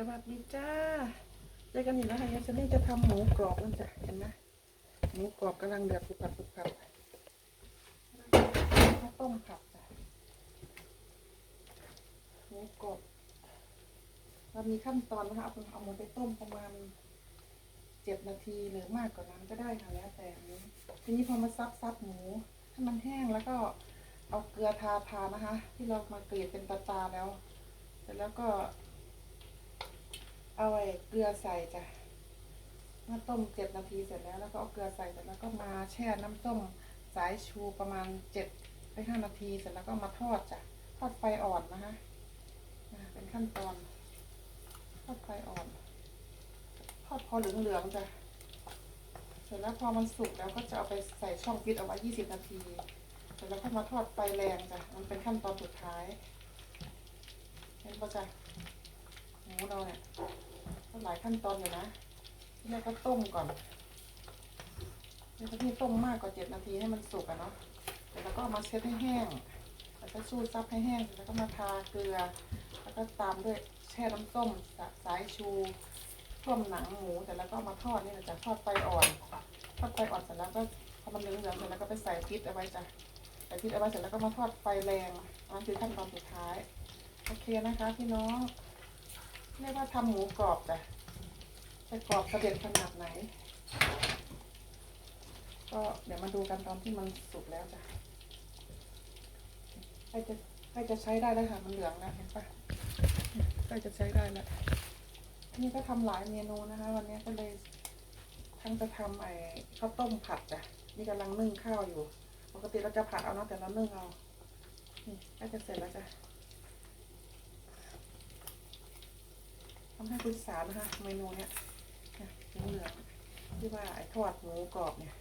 สวัสดีจ้าเจอกันอีกแล้วค่ะยายซันนี่จะทำหมูกรอบนั่นจ้ะเห็นไหมหมูกรอบกำลังเดือดปุบปับปุบปับข้าวต้มผัดจ้ะหมูกรอบเรามีขั้นตอนนะคะเอาเอาหมูไปต้มประมาณเจ็ดนาทีหรือมากกว่านั้นก็ได้ค่ะแล้วแต่นี้ทีนี้พอมาซับซับหมูให้มันแห้งแล้วก็เอาเกลือทาทานะคะ ที่เรามาเกรีดเป็นตาตาแล้วเสร็จแล้วก็ เอาไอ้เกลือใส่จ้ะมาต้มเจ็ดนาทีเสร็จแล้วแล้วก็เอาเกลือใส่เสร็จแล้วก็มาแช่น้ำส้มสายชูประมาณเจ็ดไปห้านาทีเสร็จแล้วก็มาทอดจ้ะทอดไฟอ่อนนะคะเป็นขั้นตอน ทอดไฟอ่อน ทอดพอเหลืองๆจ้ะเสร็จแล้วพอมันสุกแล้วก็จะเอาไปใส่ช่องฟิตเอาไว้ยี่สิบนาที เสร็จแล้วก็มาทอดไฟแรงจ้ะ มันเป็นขั้นตอนสุดท้าย เห็นปะจ้ะหมูเราเนี่ย ก็หลายขั้นตอนอยู่นะที่แรกก็ต้มก่อนแล้วที่ต้มมากกว่าเจ็ดนาทีให้มันสุกอะเนาะแล้วก็มาเช็ดให้แห้ง แล้วก็ชูซับให้แห้ง แล้วก็มาทาเกลือ แล้วก็ตามด้วยแช่น้ำส้มสสายชูท่วมหนังหมูเสร็จแล้วก็มาทอดนี่แหละจ้ะทอดไฟอ่อนทอดไฟอ่อนเสร็จแล้วก็พอมันเหลืองๆเสร็จแล้วก็ไปใส่พริกเอาไว้จ้ะใส่พริกเอาไว้เสร็จแล้วก็มาทอดไฟแรงอันนคือขั้นตอนสุดท้าย โอเคนะคะพี่น้องเรียกว่าทำหมูกรอบจ้ะ จะกรอบเสด็จขนาดไหน ก็เดี๋ยวมาดูกันตอนที่มันสุกแล้วจ้ะใกล้จะใกล้จะใช้ได้แล้วค่ะมันเหลืองแล้วเห็นปะใกล้จะใช้ได้แล้วนี่ก็ทำหลายเมนูนะคะ วันนี้ก็เลยทั้งจะทำไอ้ข้าวต้มผัดจ้ะนี่กำลังนึ่งข้าวอยู่ ปกติเราจะผัดเอาเนาะแต่เรานึ่งเอานี่ใกล้จะเสร็จแล้วจ้ะทำให้คุณสารนะคะเมนูเนี้ย นะเหลืองที่ว่าไอ้ทอดหมูกรอบเนี่ย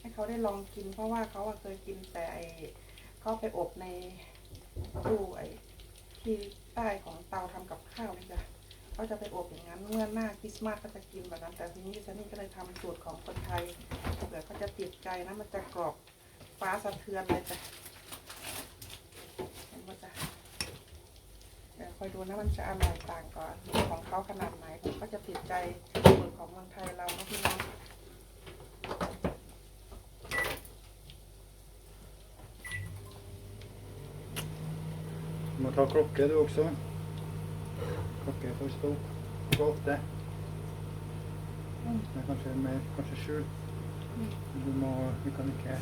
ให้เขาได้ลองกิน เพราะว่าเขาเคยกินแต่ไอ้เขาไปอบในตู้ไอ้ที่ใต้ของเตาทำกับข้าวนี่จ้ะเขาจะไปอบอย่างนั้นเมื่อหน้าคริสต์มาสก็จะกินแบบนั้นแต่ทีนี้ฉันนี่ก็เลยทำสูตรของคนไทยเผื่อเขาจะติดใจนะมันจะกรอบฟ้าสะเทือนเลยจ้ะเห็นจ้ะคอยดูนะมันจะอร่อยต่างก่อนของเขาขนาดไหนผมก็จะติดใจสูตรของเมืองไทยเรานะพี่น้อง Du må ta klokke du også. Klokke for stor. For åtte. Det er kanskje mer, kanskje sju. Mm. Du må, du kan ikke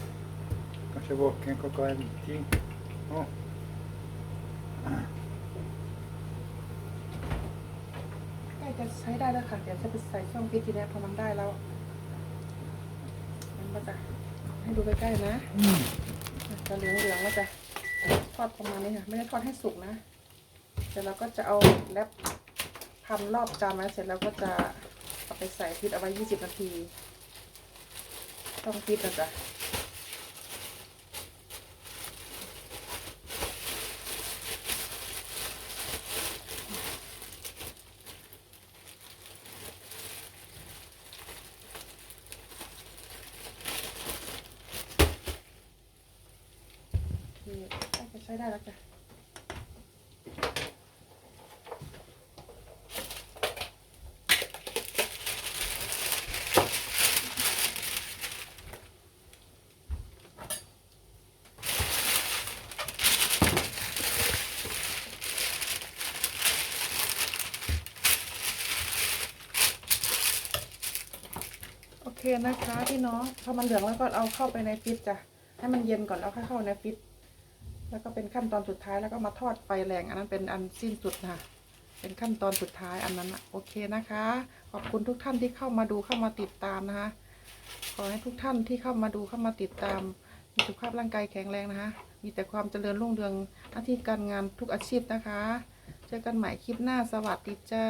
kanskje våken klokka er ti. Å. ใกล้จะใช้ได้แล้วค่ะ เดี๋ยวจะไปใส่ช่องพิษทีนี้พอมันได้แล้ว มันก็จะให้ดูใกล้ๆนะจะเหลืองๆแล้วจะ ทอดประมาณนี้ค่ะ ไม่ได้ทอดให้สุกนะ เสร็จแล้วก็จะเอาแรปพันรอบจานไว้เสร็จแล้วก็จะเอาไปใส่พิษเอาไว้ยี่สิบนาที ต้องพิษนะจ๊ะ โอเคน่าจะใช้ ได้แล้วจ้ะโอเคนะคะพี่น้องพอมันเหลืองแล้วก็เอาเข้าไปในฟิตจ้ะ ให้มันเย็นก่อนแล้วค่อยเข้าในฟิต แล้วก็เป็นขั้นตอนสุดท้ายแล้วก็มาทอดไฟแรง อันนั้นเป็นอันสิ้นสุดนะเป็นขั้นตอนสุดท้ายอันนั้นนะโอเคนะคะ ขอบคุณทุกท่านที่เข้ามาดูเข้ามาติดตามนะคะ ขอให้ทุกท่านที่เข้ามาดูเข้ามาติดตาม มีสุขภาพร่างกายแข็งแรงนะคะ มีแต่ความเจริญรุ่งเรืองหน้าที่การงานทุกอาชีพนะคะ เจอกันใหม่คลิปหน้าสวัสดีจ้า